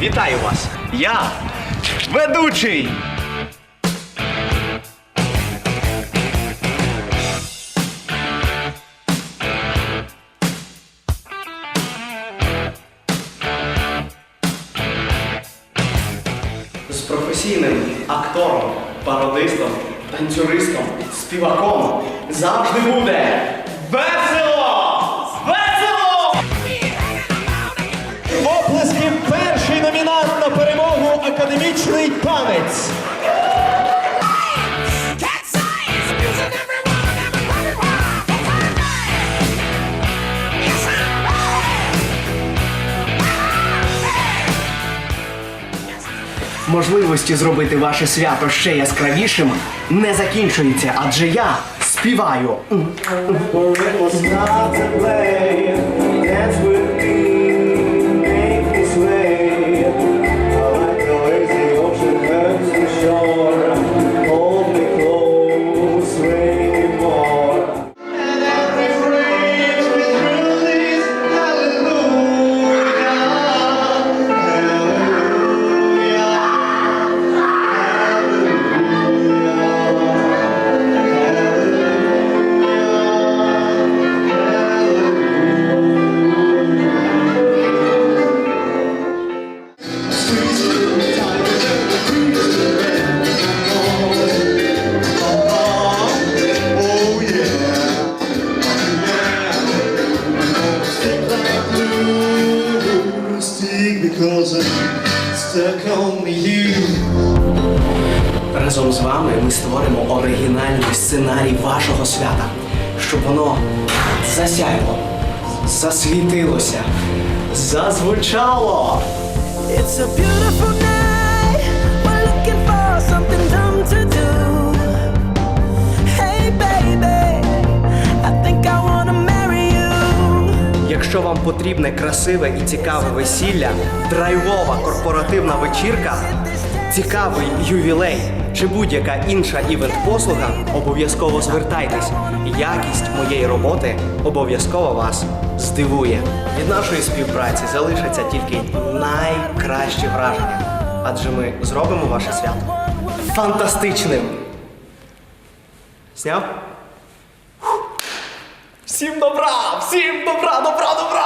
Вітаю вас! Я ведучий! З професійним актором, пародистом, танцюристом, співаком завжди буде yes, I'm Можливості зробити ваше свято ще яскравішим не закінчується, адже я співаю. Because I'm stuck on you. Разом з вами ми створимо оригінальний сценарій вашого свята, щоб воно засяяло, засвітилося, зазвучало. It's a beautiful Якщо вам потрібне красиве і цікаве весілля, драйвова корпоративна вечірка, цікавий ювілей чи будь-яка інша івент-послуга, обов'язково звертайтесь. Якість моєї роботи обов'язково вас здивує. Від нашої співпраці залишаться тільки найкращі враження, адже ми зробимо ваше свято фантастичним. Сняв? Всім добра! Всім добра, добра, добра!